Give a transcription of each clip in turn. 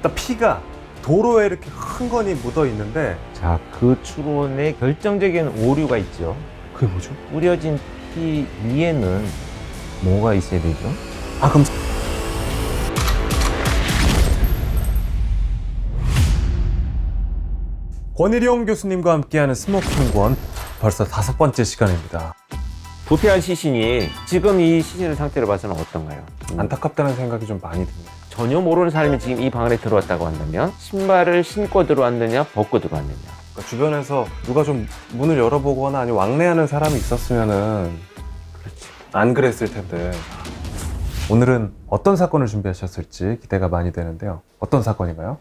일단 피가 도로에 이렇게 흥건히 묻어 있는데 자, 그 추론에 결정적인 오류가 있죠. 그게 뭐죠? 뿌려진 피 위에는 뭐가 있어야 되죠? 아 그럼 권일용 교수님과 함께하는 스모킹권 벌써 다섯 번째 시간입니다. 부패한 시신이 지금 이 시신의 상태를 봐서는 어떤가요? 안타깝다는 생각이 좀 많이 듭니다. 전혀 모르는 사람이 지금 이 방 안에 들어왔다고 한다면 신발을 신고 들어왔느냐 벗고 들어왔느냐 그러니까 주변에서 누가 좀 문을 열어보거나 아니면 왕래하는 사람이 있었으면은 안 그랬을 텐데 오늘은 어떤 사건을 준비하셨을지 기대가 많이 되는데요. 어떤 사건인가요?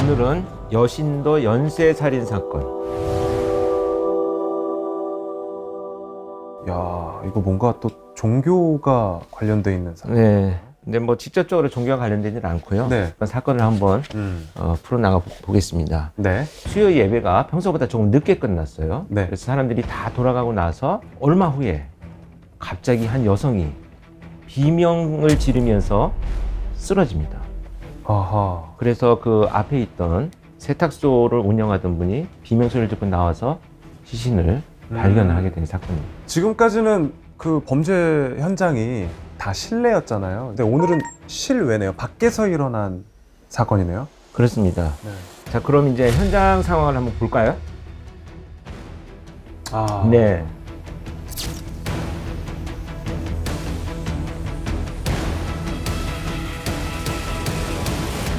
오늘은 여신도 연쇄 살인 사건 야 이거 뭔가 또 종교가 관련돼 있는 사건. 네 근데 뭐 직접적으로 종교와 관련되지는 않고요 네. 그런 사건을 한번 음. 어, 풀어나가 보- 보겠습니다 네. 수요 예배가 평소보다 조금 늦게 끝났어요 네. 그래서 사람들이 다 돌아가고 나서 얼마 후에 갑자기 한 여성이 비명을 지르면서 쓰러집니다 아하. 그래서 그 앞에 있던 세탁소를 운영하던 분이 비명 소리를 듣고 나와서 시신을 음. 발견을 하게 된 사건입니다. 지금까지는 그 범죄 현장이 다 실내였잖아요. 근데 오늘은 실외네요. 밖에서 일어난 사건이네요. 그렇습니다. 네. 자, 그럼 이제 현장 상황을 한번 볼까요? 아. 네.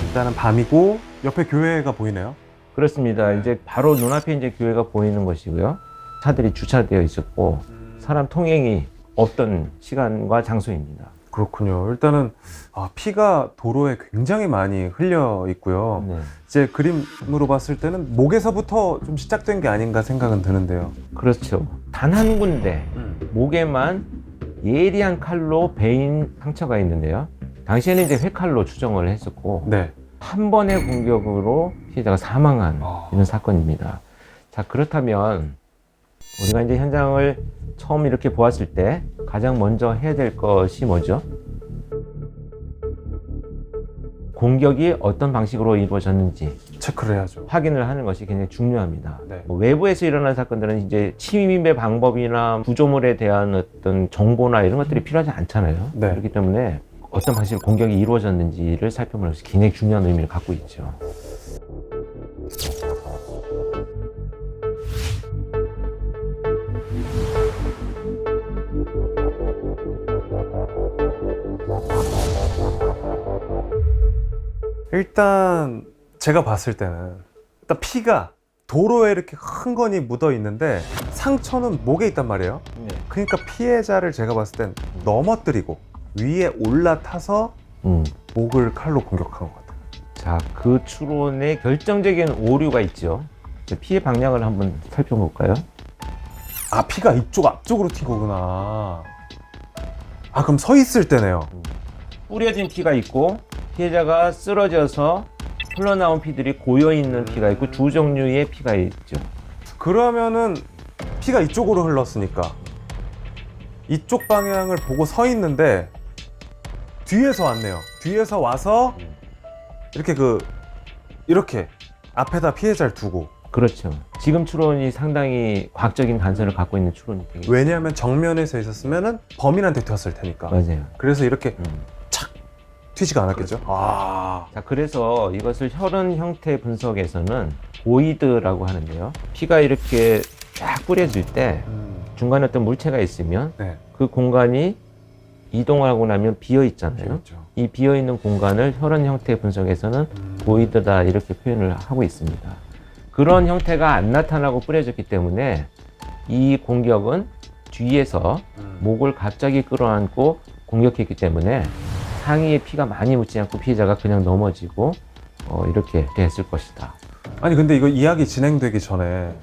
일단은 밤이고 옆에 교회가 보이네요. 그렇습니다. 이제 바로 눈앞에 이제 교회가 보이는 것이고요. 차들이 주차되어 있었고 사람 통행이 없던 시간과 장소입니다. 그렇군요. 일단은 아, 피가 도로에 굉장히 많이 흘려 있고요. 네. 이제 그림으로 봤을 때는 목에서부터 좀 시작된 게 아닌가 생각은 드는데요. 그렇죠. 단 한 군데 목에만 예리한 칼로 베인 상처가 있는데요. 당시에는 이제 회칼로 추정을 했었고 네. 한 번의 공격으로 피해자가 사망한 아. 이런 사건입니다. 자 그렇다면 우리가 이제 현장을 처음 이렇게 보았을 때 가장 먼저 해야 될 것이 뭐죠? 공격이 어떤 방식으로 이루어졌는지 체크를 해야죠. 확인을 하는 것이 굉장히 중요합니다. 네. 뭐 외부에서 일어난 사건들은 이제 침입의 방법이나 구조물에 대한 어떤 정보나 이런 것들이 필요하지 않잖아요. 네. 그렇기 때문에 어떤 방식으로 공격이 이루어졌는지를 살펴보는 것이 굉장히 중요한 의미를 갖고 있죠. 일단 제가 봤을 때는 일단 피가 도로에 이렇게 흥건히 묻어 있는데 상처는 목에 있단 말이에요. 그러니까 피해자를 제가 봤을 땐 넘어뜨리고 위에 올라타서 음. 목을 칼로 공격한 것 같아요. 자, 그 추론에 결정적인 오류가 있죠. 피해 방향을 한번 살펴볼까요? 아 피가 이쪽 앞쪽으로 튄 거구나. 아 그럼 서 있을 때네요. 뿌려진 피가 있고 피해자가 쓰러져서 흘러나온 피들이 고여 있는 피가 있고 두 종류의 피가 있죠. 그러면은 피가 이쪽으로 흘렀으니까 이쪽 방향을 보고 서 있는데 뒤에서 왔네요. 뒤에서 와서 이렇게 그 이렇게 앞에다 피해자를 두고 그렇죠. 지금 추론이 상당히 과학적인 간설을 갖고 있는 추론이 되게 왜냐하면 정면에서 있었으면은 범인한테 튀었을 테니까. 맞아요. 그래서 이렇게 음. 튀지가 않았겠죠. 아 자, 그래서 이것을 혈흔 형태 분석에서는 보이드라고 하는데요. 피가 이렇게 쫙 뿌려질 때 음, 중간에 어떤 물체가 있으면 네. 그 공간이 이동하고 나면 비어 있잖아요. 그렇죠. 이 비어 있는 공간을 혈흔 형태 분석에서는 음, 보이드다 이렇게 표현을 하고 있습니다. 그런 형태가 안 나타나고 뿌려졌기 때문에 이 공격은 뒤에서 음. 목을 갑자기 끌어안고 공격했기 때문에 상의에 피가 많이 묻지 않고 피해자가 그냥 넘어지고 어, 이렇게 됐을 것이다. 아니 근데 이거 이야기 진행되기 전에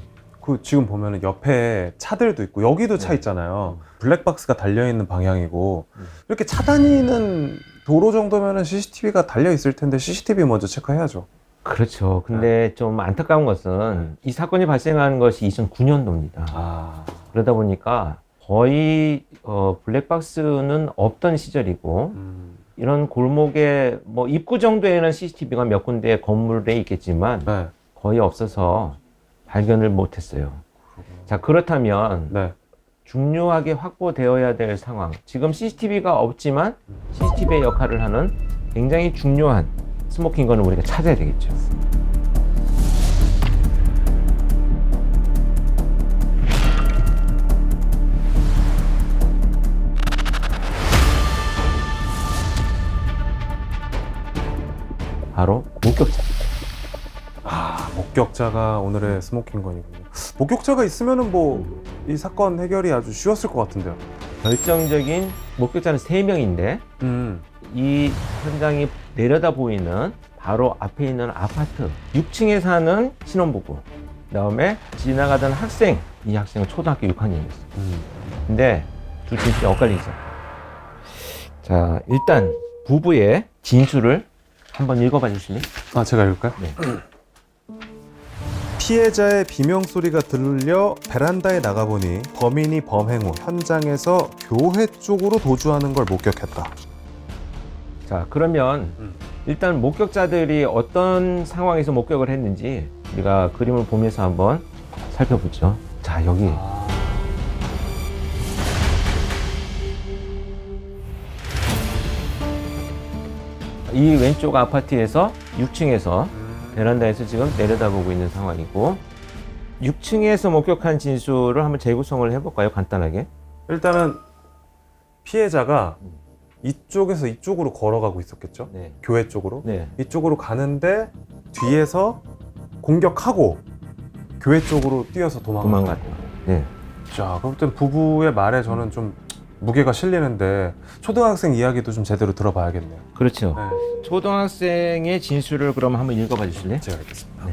그 지금 보면은 옆에 차들도 있고 여기도 차 네. 있잖아요. 블랙박스가 달려 있는 방향이고 음. 이렇게 차 다니는 도로 정도면은 CCTV가 달려 있을 텐데 CCTV 먼저 체크해야죠. 그렇죠. 근데 좀 안타까운 것은 이 사건이 발생한 것이 2009년도입니다. 아, 그러다 보니까 거의 어, 블랙박스는 없던 시절이고 음, 이런 골목에 뭐 입구 정도에는 CCTV가 몇 군데 건물에 있겠지만 네. 거의 없어서 발견을 못했어요. 자 그렇다면 네. 중요하게 확보되어야 될 상황. 지금 CCTV가 없지만 CCTV의 역할을 하는 굉장히 중요한 스모킹건을 우리가 찾아야 되겠죠. 바로 목격자. 아, 목격자가 오늘의 스모킹건이군요. 목격자가 있으면은 뭐 이 사건 해결이 아주 쉬웠을 것 같은데요. 결정적인 목격자는 세명인데 음. 이 현장이 내려다 보이는 바로 앞에 있는 아파트 6층에 사는 신혼부부 그다음에 지나가던 학생 이 학생은 초등학교 6학년이었어 음. 근데 두 진술이 엇갈리죠 자 일단 부부의 진술을 한번 읽어봐 주실래요? 아, 제가 읽을까요? 네. 피해자의 비명 소리가 들려 베란다에 나가보니 범인이 범행 후 현장에서 교회 쪽으로 도주하는 걸 목격했다. 자 그러면 음. 일단 목격자들이 어떤 상황에서 목격을 했는지 우리가 그림을 보면서 한번 살펴보죠 자 여기 이 왼쪽 아파트에서 6층에서 베란다에서 지금 내려다보고 있는 상황이고 6층에서 목격한 진술을 한번 재구성을 해볼까요? 간단하게. 일단은 피해자가 이쪽에서 이쪽으로 걸어가고 있었겠죠? 네. 교회 쪽으로. 네. 이쪽으로 가는데 뒤에서 공격하고 교회 쪽으로 뛰어서. 도망갔다. 네. 자, 그렇든 부부의 말에 저는 좀 무게가 실리는데 초등학생 이야기도 좀 제대로 들어봐야겠네요. 그렇죠. 네, 초등학생의 진술을 그럼 한번 읽어봐 주실래요? 제가 알겠습니다.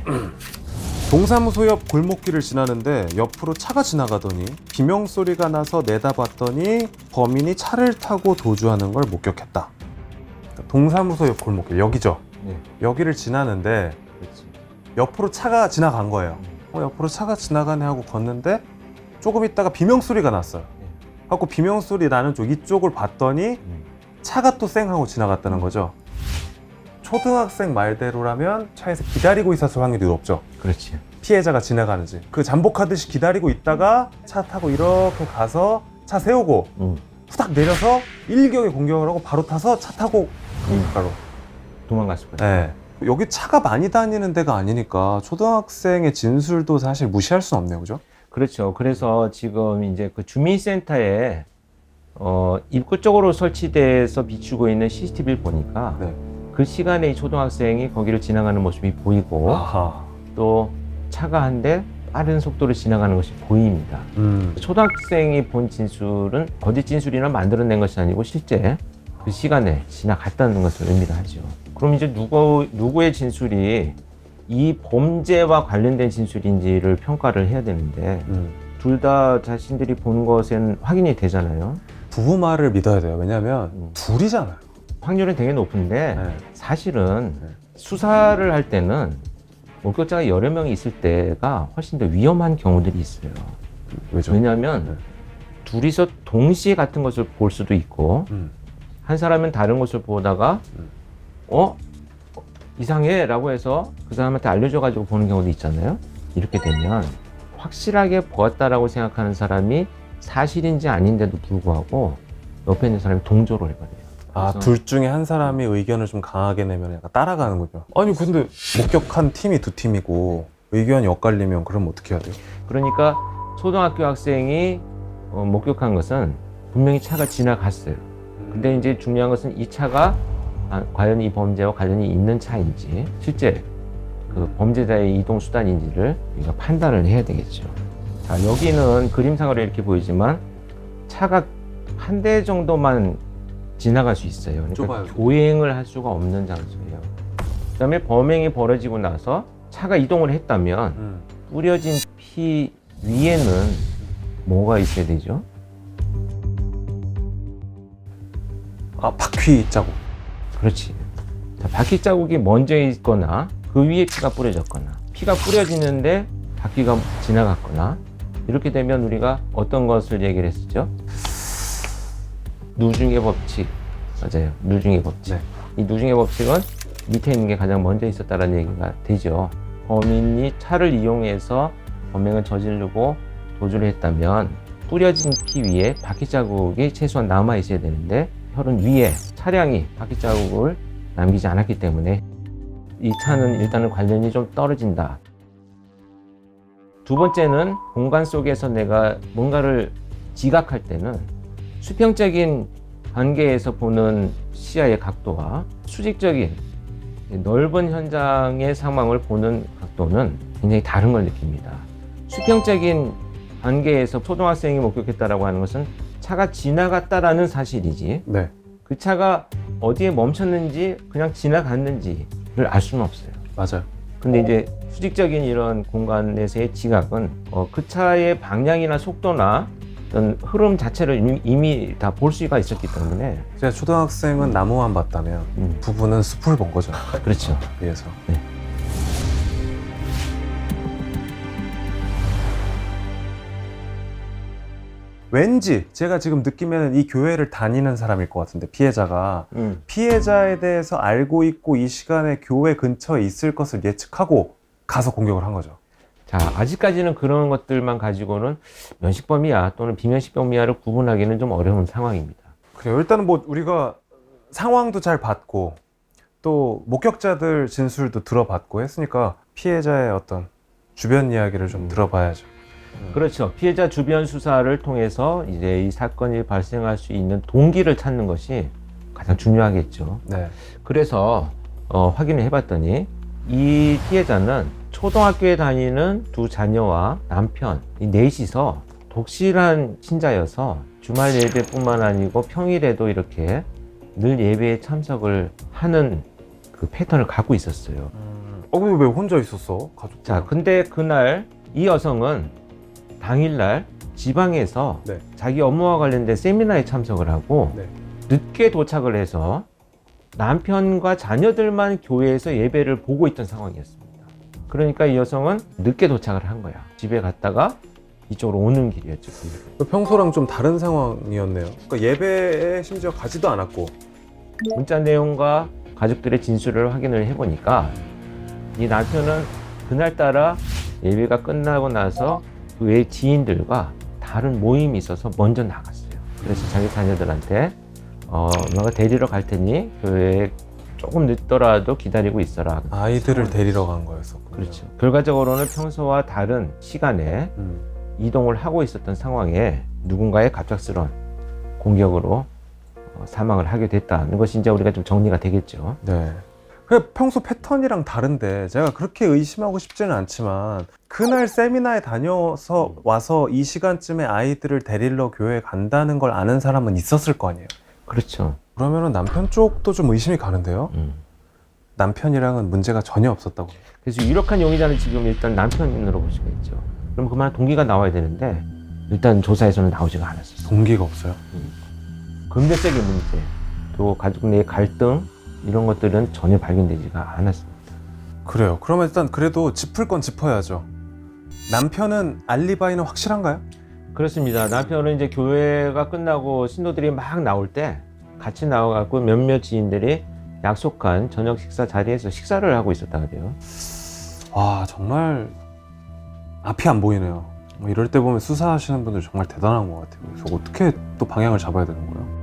동사무소 옆 골목길을 지나는데 옆으로 차가 지나가더니 비명 소리가 나서 내다봤더니 범인이 차를 타고 도주하는 걸 목격했다. 그러니까 동사무소 옆 골목길 여기죠. 네. 여기를 지나는데 그렇지. 옆으로 차가 지나간 거예요. 어, 옆으로 차가 지나가네 하고 걷는데 조금 있다가 비명 소리가 났어요. 네. 하고 비명 소리 나는 쪽 이쪽을 봤더니 음. 차가 또 쌩 하고 지나갔다는 거죠. 초등학생 말대로라면 차에서 기다리고 있었을 확률이 높죠. 그렇지. 피해자가 지나가는지. 그 잠복하듯이 기다리고 있다가 차 타고 이렇게 가서 차 세우고 음. 후딱 내려서 일격에 공격을 하고 바로 타서 차 타고 강가로. 도망갔을 거예요. 네. 여기 차가 많이 다니는 데가 아니니까 초등학생의 진술도 사실 무시할 수는 없네요, 그죠? 그렇죠. 그래서 지금 이제 그 주민센터에 어, 입구 쪽으로 설치돼서 비추고 있는 CCTV를 보니까 네. 그 시간에 이 초등학생이 거기를 지나가는 모습이 보이고 아하. 또 차가 한 대 빠른 속도로 지나가는 것이 보입니다. 음. 초등학생이 본 진술은 거짓 진술이나 만들어낸 것이 아니고 실제 그 시간에 지나갔다는 것을 의미를 하죠. 그럼 이제 누구, 누구의 진술이 이 범죄와 관련된 진술인지를 평가를 해야 되는데 음. 둘다 자신들이 본 것은 확인이 되잖아요. 부부 말을 믿어야 돼요. 왜냐면 음. 둘이잖아요. 확률은 되게 높은데 네. 사실은 네. 수사를 할 때는 목격자가 여러 명이 있을 때가 훨씬 더 위험한 경우들이 있어요. 왜죠? 왜냐하면 네. 둘이서 동시에 같은 것을 볼 수도 있고 음. 한 사람은 다른 것을 보다가 음. 어 이상해 라고 해서 그 사람한테 알려줘가지고 보는 경우도 있잖아요. 이렇게 되면 확실하게 보았다라고 생각하는 사람이 사실인지 아닌데도 불구하고 옆에 있는 사람이 동조를 해버려요. 아, 둘 중에 한 사람이 의견을 좀 강하게 내면 약간 따라가는군요. 아니, 근데 목격한 팀이 두 팀이고 의견이 엇갈리면 그럼 어떻게 해야 돼요? 그러니까 초등학교 학생이 어, 목격한 것은 분명히 차가 지나갔어요. 근데 이제 중요한 것은 이 차가 아, 과연 이 범죄와 관련이 있는 차인지 실제 그 범죄자의 이동 수단인지를 우리가 판단을 해야 되겠죠. 자 여기는 그림상으로 이렇게 보이지만 차가 한 대 정도만 지나갈 수 있어요. 그러니까 좁아요. 교행을 할 수가 없는 장소예요. 그다음에 범행이 벌어지고 나서 차가 이동을 했다면 음. 뿌려진 피 위에는 뭐가 있어야 되죠? 아, 바퀴 자국. 그렇지. 자, 바퀴 자국이 먼저 있거나 그 위에 피가 뿌려졌거나 피가 뿌려지는데 바퀴가 지나갔거나 이렇게 되면 우리가 어떤 것을 얘기를 했었죠? 누중의 법칙, 맞아요. 누중의 법칙. 네. 이 누중의 법칙은 밑에 있는 게 가장 먼저 있었다는 얘기가 되죠. 범인이 차를 이용해서 범행을 저지르고 도주를 했다면 뿌려진 피 위에 바퀴 자국이 최소한 남아 있어야 되는데 혈흔 위에 차량이 바퀴 자국을 남기지 않았기 때문에 이 차는 일단은 관련이 좀 떨어진다. 두 번째는 공간 속에서 내가 뭔가를 지각할 때는 수평적인 관계에서 보는 시야의 각도와 수직적인 넓은 현장의 상황을 보는 각도는 굉장히 다른 걸 느낍니다. 수평적인 관계에서 초등학생이 목격했다라고 하는 것은 차가 지나갔다라는 사실이지 네. 그 차가 어디에 멈췄는지 그냥 지나갔는지를 알 수는 없어요. 맞아요. 근데 이제 수직적인 이런 공간에서의 지각은 어, 그 차의 방향이나 속도나 어떤 흐름 자체를 이미, 이미 다 볼 수가 있었기 때문에 제가 초등학생은 나무만 봤다면 음, 부부는 숲을 본 거죠. 그렇죠. 위에서. 네. 왠지 제가 지금 느끼면 이 교회를 다니는 사람일 것 같은데 피해자가 음, 피해자에 대해서 알고 있고 이 시간에 교회 근처에 있을 것을 예측하고 가서 공격을 한 거죠. 자 아직까지는 그런 것들만 가지고는 면식범이야 또는 비면식범이야를 구분하기는 좀 어려운 상황입니다. 그래요. 일단은 뭐 우리가 상황도 잘 봤고 또 목격자들 진술도 들어봤고 했으니까 피해자의 어떤 주변 이야기를 좀 음. 들어봐야죠. 그렇죠. 피해자 주변 수사를 통해서 이제 이 사건이 발생할 수 있는 동기를 찾는 것이 가장 중요하겠죠. 네. 그래서 어, 확인을 해봤더니 이 피해자는 초등학교에 다니는 두 자녀와 남편 이 넷이서 독실한 신자여서 주말 예배뿐만 아니고 평일에도 이렇게 늘 예배에 참석을 하는 그 패턴을 갖고 있었어요. 음, 어, 근데 왜 혼자 있었어? 가족. 자, 근데 그날 이 여성은 당일날 지방에서 네. 자기 업무와 관련된 세미나에 참석을 하고 네. 늦게 도착을 해서 남편과 자녀들만 교회에서 예배를 보고 있던 상황이었습니다. 그러니까 이 여성은 늦게 도착을 한 거야. 집에 갔다가 이쪽으로 오는 길이었죠. 평소랑 좀 다른 상황이었네요. 그러니까 예배에 심지어 가지도 않았고. 문자 내용과 가족들의 진술을 확인을 해보니까 이 남편은 그날따라 예배가 끝나고 나서 그외 지인들과 다른 모임이 있어서 먼저 나갔어요. 그래서 자기 자녀들한테 어, 엄마가 데리러 갈 테니 교회에 조금 늦더라도 기다리고 있어라. 아이들을 데리러 간 거였었군요. 그렇죠. 결과적으로는 평소와 다른 시간에 음. 이동을 하고 있었던 상황에 누군가의 갑작스러운 공격으로 어, 사망을 하게 됐다는 것이 이제 우리가 좀 정리가 되겠죠. 네. 그 평소 패턴이랑 다른데 제가 그렇게 의심하고 싶지는 않지만 그날 세미나에 다녀서 와서 이 시간쯤에 아이들을 데리러 교회 간다는 걸 아는 사람은 있었을 거 아니에요. 그렇죠. 그러면은 남편 쪽도 좀 의심이 가는데요. 음. 남편이랑은 문제가 전혀 없었다고. 그래서 유력한 용의자는 지금 일단 남편으로 볼 수가 있죠. 그럼 그만 동기가 나와야 되는데 일단 조사에서는 나오지가 않았어요. 동기가 없어요. 금전적인 문제, 또 가족 내의 갈등 이런 것들은 전혀 발견되지가 않았습니다. 그래요. 그러면 일단 그래도 짚을 건 짚어야죠. 남편은 알리바이는 확실한가요? 그렇습니다. 남편은 이제 교회가 끝나고 신도들이 막 나올 때 같이 나와갖고 몇몇 지인들이 약속한 저녁 식사 자리에서 식사를 하고 있었다 그래요. 와 정말 앞이 안 보이네요. 뭐 이럴 때 보면 수사하시는 분들 정말 대단한 것 같아요. 그래서 어떻게 또 방향을 잡아야 되는 거예요?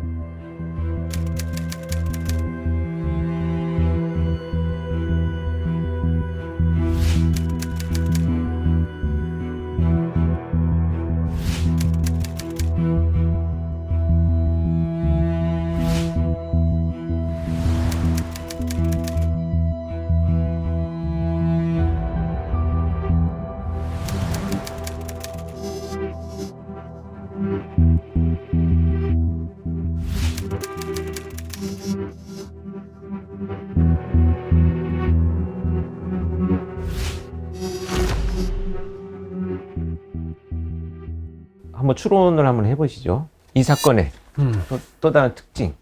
추론을 한번 해보시죠. 이 사건의 음, 또, 또 다른 특징.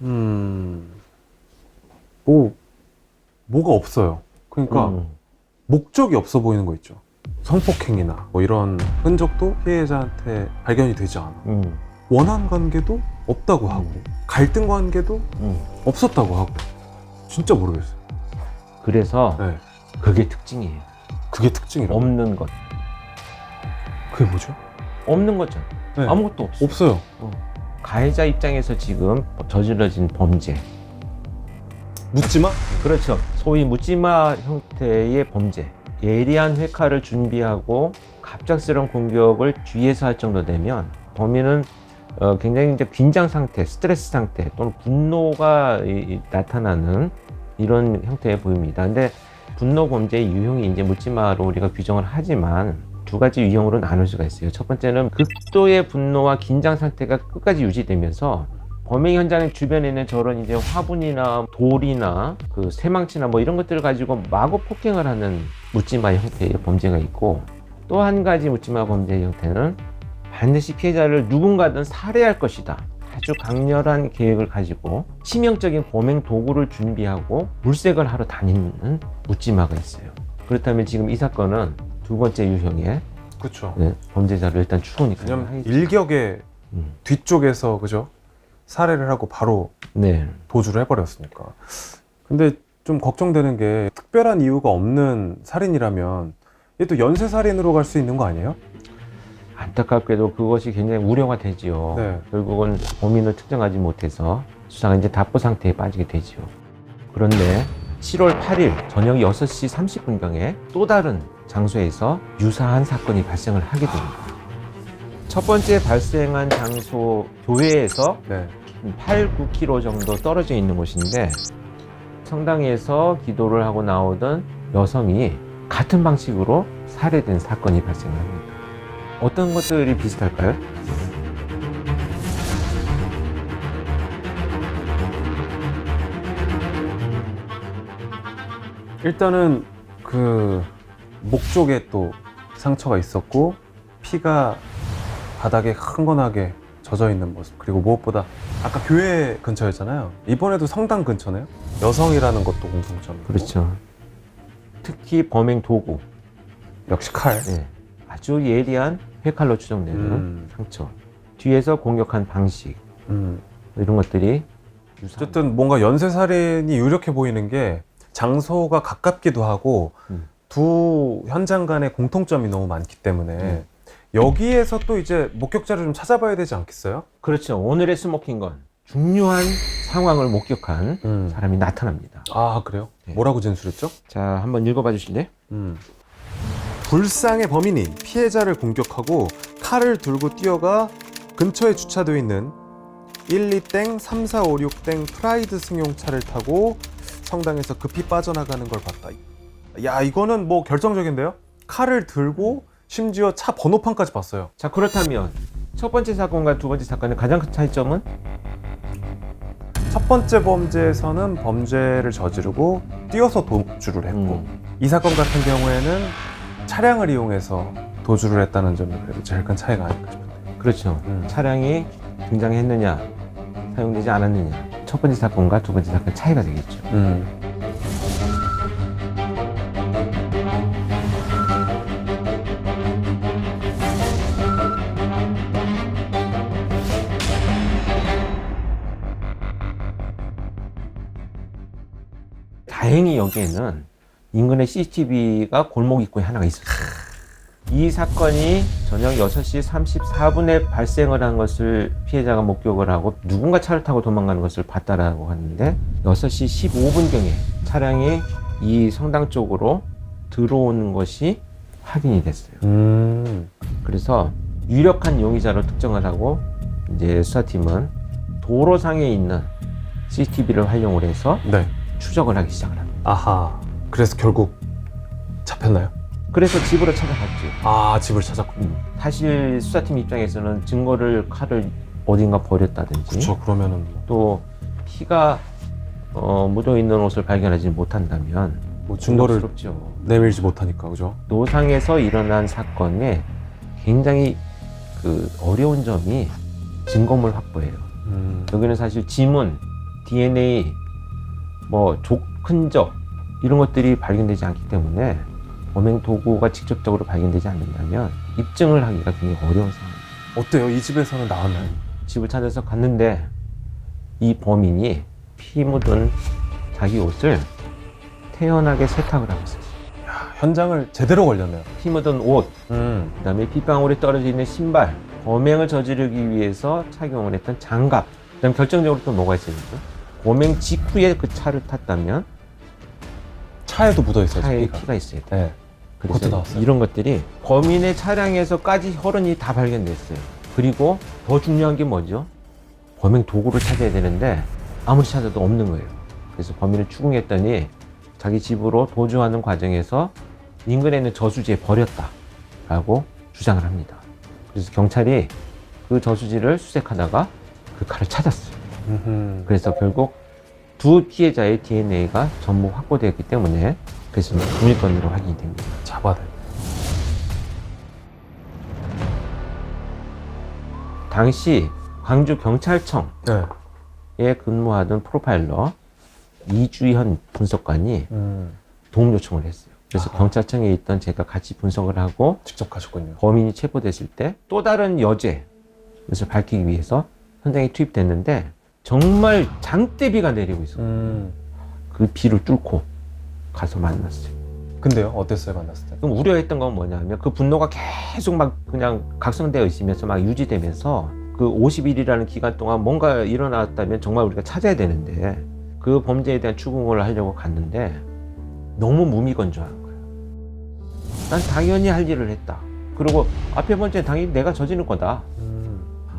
음, 뭐 뭐가 없어요. 그러니까 음. 목적이 없어 보이는 거 있죠. 성폭행이나 뭐 이런 흔적도 피해자한테 발견이 되지 않아. 음. 원한 관계도 없다고 하고 갈등 관계도 음. 없었다고 하고 진짜 모르겠어요. 그래서 네. 그게 특징이에요. 그게 특징이라고. 없는 것. 그게 뭐죠? 없는 거죠. 네. 아무것도 없어. 없어요. 가해자 입장에서 지금 저질러진 범죄. 묻지마. 그렇죠. 소위 묻지마 형태의 범죄. 예리한 회카를 준비하고 갑작스러운 공격을 뒤에서 할 정도 되면 범인은 어, 굉장히 이제 긴장 상태, 스트레스 상태 또는 분노가 이- 이 나타나는 이런 형태에 보입니다. 근데 분노 범죄의 유형이 이제 묻지마로 우리가 규정을 하지만 두 가지 유형으로 나눌 수가 있어요. 첫 번째는 극도의 분노와 긴장 상태가 끝까지 유지되면서 범행 현장 주변에 있는 저런 이제 화분이나 돌이나 그 새망치나 뭐 이런 것들을 가지고 마구 폭행을 하는 묻지마 형태의 범죄가 있고 또 한 가지 묻지마 범죄의 형태는 반드시 피해자를 누군가든 살해할 것이다. 아주 강렬한 계획을 가지고 치명적인 범행 도구를 준비하고 물색을 하러 다니는 묻지마가 있어요. 그렇다면 지금 이 사건은 두 번째 유형의 그렇죠. 네, 범죄자를 일단 추론이 왜냐면. 일격에 음. 뒤쪽에서 그죠 살해를 하고 바로 네. 도주를 해버렸으니까. 근데 좀 걱정되는 게 특별한 이유가 없는 살인이라면 얘또 연쇄 살인으로 갈 수 있는 거 아니에요? 안타깝게도 그것이 굉장히 우려가 되지요. 네. 결국은 범인을 특정하지 못해서 수사가 이제 답보 상태에 빠지게 되지요. 그런데 7월 8일 저녁 6시 30분경에 또 다른 장소에서 유사한 사건이 발생을 하게 됩니다. 첫 번째 발생한 장소 교회에서 네. 8, 9km 정도 떨어져 있는 곳인데 성당에서 기도를 하고 나오던 여성이 같은 방식으로 살해된 사건이 발생을 합니다. 어떤 것들이 비슷할까요? 일단은 그 목 쪽에 또 상처가 있었고 피가 바닥에 흥건하게 젖어 있는 모습. 그리고 무엇보다 아까 교회 근처였잖아요. 이번에도 성당 근처네요. 여성이라는 것도 공통점이고. 그렇죠. 특히 범행 도구, 역시 칼. 예, 아주 예리한 회칼로 추정되는 음, 상처, 뒤에서 공격한 방식. 음. 이런 것들이 유사. 어쨌든 뭔가 연쇄살인이 유력해 보이는 게 장소가 가깝기도 하고 음. 두 현장 간의 공통점이 너무 많기 때문에 음. 여기에서 또 이제 목격자를 좀 찾아봐야 되지 않겠어요? 그렇죠. 오늘의 스모킹건 중요한 상황을 목격한 음. 사람이 나타납니다. 아 그래요? 네. 뭐라고 진술했죠? 자, 한번 읽어봐 주실래요? 음. 불상의 범인이 피해자를 공격하고 칼을 들고 뛰어가 근처에 주차되어 있는 12땡 3456땡 프라이드 승용차를 타고 성당에서 급히 빠져나가는 걸 봤다. 야 이거는 뭐 결정적인데요? 칼을 들고 심지어 차 번호판까지 봤어요. 자, 그렇다면 첫 번째 사건과 두 번째 사건의 가장 큰 차이점은 첫 번째 범죄에서는 범죄를 저지르고 뛰어서 도주를 했고 음, 이 사건 같은 경우에는 차량을 이용해서 도주를 했다는 점이 그래도 제일 큰 차이가 아닐까 싶은데. 그렇죠. 음. 차량이 등장했느냐, 사용되지 않았느냐. 첫 번째 사건과 두 번째 사건 차이가 되겠죠. 음. 여기에는 인근에 CCTV가 골목 입구에 하나가 있었어요. 이 사건이 저녁 6시 34분에 발생을 한 것을 피해자가 목격을 하고 누군가 차를 타고 도망가는 것을 봤다라고 하는데 6시 15분경에 차량이 이 성당 쪽으로 들어오는 것이 확인이 됐어요. 음. 그래서 유력한 용의자로 특정을 하고 이제 수사팀은 도로상에 있는 CCTV를 활용을 해서 네. 추적을 하기 시작을 합니다. 아하. 그래서 결국 잡혔나요? 그래서 집으로 찾아갔죠. 아, 집을 찾았고. 음, 사실 수사팀 입장에서는 증거를 칼을 어딘가 버렸다든지 그쵸. 그러면은 뭐, 또 피가 어, 묻어 있는 옷을 발견하지 못한다면 뭐 증거를 곤혹스럽죠. 내밀지 못하니까, 그죠? 노상에서 일어난 사건에 굉장히 그 어려운 점이 증거물 확보예요. 음. 여기는 사실 지문, DNA, 뭐 족 흔적 이런 것들이 발견되지 않기 때문에 범행 도구가 직접적으로 발견되지 않는다면 입증을 하기가 굉장히 어려운 상황입니다. 어때요? 이 집에서는 나왔나요? 집을 찾아서 갔는데 이 범인이 피 묻은 자기 옷을 태연하게 세탁을 하고 있었어요. 야, 현장을 제대로 걸렸네요. 피 묻은 옷, 음. 그다음에 빗방울이 떨어져 있는 신발, 범행을 저지르기 위해서 착용을 했던 장갑. 그다음 결정적으로 또 뭐가 있었죠? 범행 직후에 그 차를 탔다면 차에도 묻어 있어요. 차에 피가. 피가 있어야 돼. 네. 그것도 나왔어요? 이런 것들이 범인의 차량에서까지 혈흔이 다 발견됐어요. 그리고 더 중요한 게 뭐죠? 범행 도구를 찾아야 되는데 아무리 찾아도 없는 거예요. 그래서 범인을 추궁했더니 자기 집으로 도주하는 과정에서 인근에 있는 저수지에 버렸다라고 주장을 합니다. 그래서 경찰이 그 저수지를 수색하다가 그 칼을 찾았어요. 그래서 결국 두 피해자의 DNA가 전부 확보되었기 때문에 그래서 국립건으로 확인이 됩니다. 잡아내. 당시 광주 경찰청에 네. 근무하던 프로파일러 이주현 분석관이 음. 도움 요청을 했어요. 그래서 아하. 경찰청에 있던 제가 같이 분석을 하고 직접 가셨군요. 범인이 체포됐을 때 또 다른 여죄 그래서 밝히기 위해서 현장에 투입됐는데 정말 장대비가 내리고 있어. 음. 그 비를 뚫고 가서 만났어요. 근데요, 어땠어요 만났을 때? 그럼 우려했던 건 뭐냐면 그 분노가 계속 막 그냥 각성되어 있으면서 막 유지되면서 그 50일이라는 기간 동안 뭔가 일어났다면 정말 우리가 찾아야 되는데 그 범죄에 대한 추궁을 하려고 갔는데 너무 무미건조한 거예요. 난 당연히 할 일을 했다. 그리고 앞에 번째 당연히 내가 저지른 거다. 음.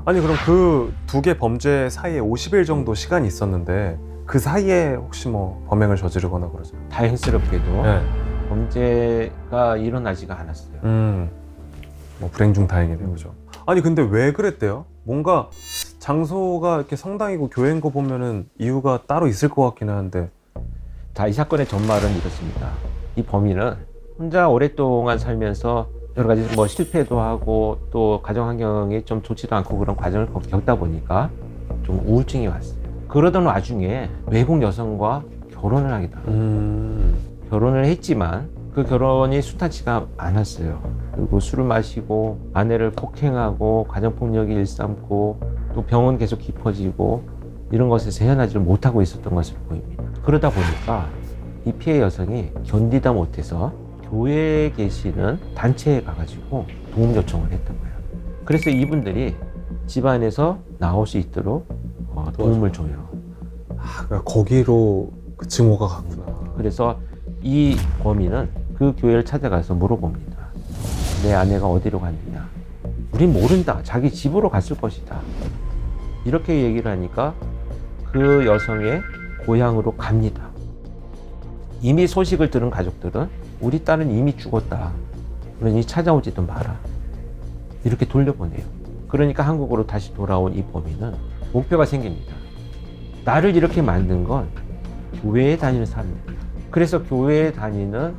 아니 그럼 그 두 개 범죄 사이에 50일 정도 시간이 있었는데 그 사이에 혹시 뭐 범행을 저지르거나 그러죠? 다행스럽게도 네. 범죄가 일어나지가 않았어요. 음. 뭐 불행 중 다행이네요, 그죠? 아니 근데 왜 그랬대요? 뭔가 장소가 이렇게 성당이고 교회인 거 보면은 이유가 따로 있을 것 같긴 한데. 자, 이 사건의 전말은 이렇습니다. 이 범인은 혼자 오랫동안 살면서 여러 가지 뭐 실패도 하고 또 가정 환경이 좀 좋지도 않고 그런 과정을 겪- 겪다 보니까 좀 우울증이 왔어요. 그러던 와중에 외국 여성과 결혼을 하게 됩니다. 음. 결혼을 했지만 그 결혼이 순탄치가 않았어요. 그리고 술을 마시고 아내를 폭행하고 가정폭력이 일삼고 또 병원 계속 깊어지고 이런 것에서 헤어나지를 못하고 있었던 것으로 보입니다. 그러다 보니까 이 피해 여성이 견디다 못해서 교회에 계시는 단체에 가가지고 도움 요청을 했던 거예요. 그래서 이분들이 집안에서 나올 수 있도록 어, 도움을 줘요. 아, 그러니까 거기로 그 증오가 갔구나. 그래서 이 범인은 그 교회를 찾아가서 물어봅니다. 내 아내가 어디로 갔느냐? 우린 모른다. 자기 집으로 갔을 것이다. 이렇게 얘기를 하니까 그 여성의 고향으로 갑니다. 이미 소식을 들은 가족들은 우리 딸은 이미 죽었다. 그러니 찾아오지도 마라. 이렇게 돌려보내요. 그러니까 한국으로 다시 돌아온 이 범인은 목표가 생깁니다. 나를 이렇게 만든 건 교회에 다니는 사람들. 그래서 교회에 다니는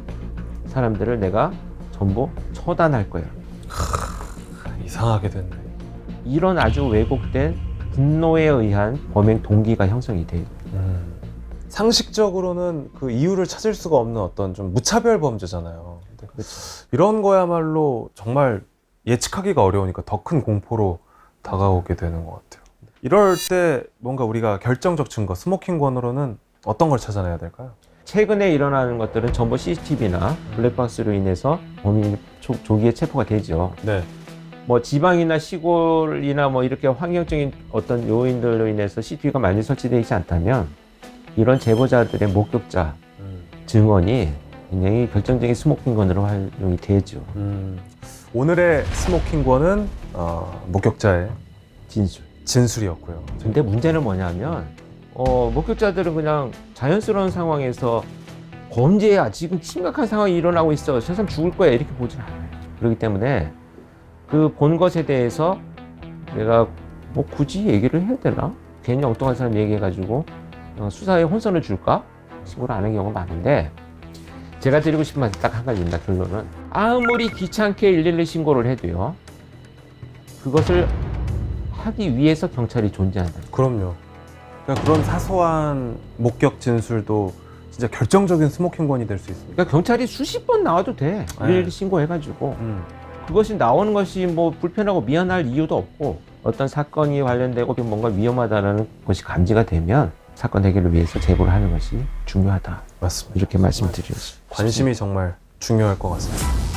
사람들을 내가 전부 처단할 거야. 이상하게 됐네. 이런 아주 왜곡된 분노에 의한 범행 동기가 형성이 돼요. 음. 상식적으로는 그 이유를 찾을 수가 없는 어떤 좀 무차별 범죄잖아요. 이런 거야말로 정말 예측하기가 어려우니까 더 큰 공포로 다가오게 되는 것 같아요. 이럴 때 뭔가 우리가 결정적 증거, 스모킹건으로는 어떤 걸 찾아내야 될까요? 최근에 일어나는 것들은 전부 CCTV나 블랙박스로 인해서 범인이 조, 조기에 체포가 되죠. 네. 뭐 지방이나 시골이나 뭐 이렇게 환경적인 어떤 요인들로 인해서 CCTV가 많이 설치되어 있지 않다면 이런 제보자들의 목격자 음. 증언이 굉장히 결정적인 스모킹건으로 활용이 되죠. 음. 오늘의 스모킹건은 어, 목격자의 진술. 진술이었고요. 근데 문제는 뭐냐면 어, 목격자들은 그냥 자연스러운 상황에서 범죄야 지금 심각한 상황이 일어나고 있어 저 사람 죽을 거야 이렇게 보진 않아요 그렇기 때문에 그 본 것에 대해서 내가 뭐 굳이 얘기를 해야 되나 괜히 엉뚱한 사람 얘기해가지고 어, 수사에 혼선을 줄까 신고를 안 하는 경우가 많은데 제가 드리고 싶은 말씀 딱 한 가지입니다 결론은 아무리 귀찮게 112 신고를 해도요 그것을 하기 위해서 경찰이 존재한다 그럼요. 그러니까 그런 사소한 목격 진술도 진짜 결정적인 스모킹건이 될 수 있습니다. 그러니까 경찰이 수십 번 나와도 돼. 네. 112 신고해가지고. 음. 그것이 나오는 것이 뭐 불편하고 미안할 이유도 없고 어떤 사건이 관련되고 뭔가 위험하다는 것이 감지가 되면 사건 해결을 위해서 제보를 하는 것이 중요하다. 맞습니다. 이렇게 말씀드리겠습니다. 관심이 정말 중요할 것 같습니다.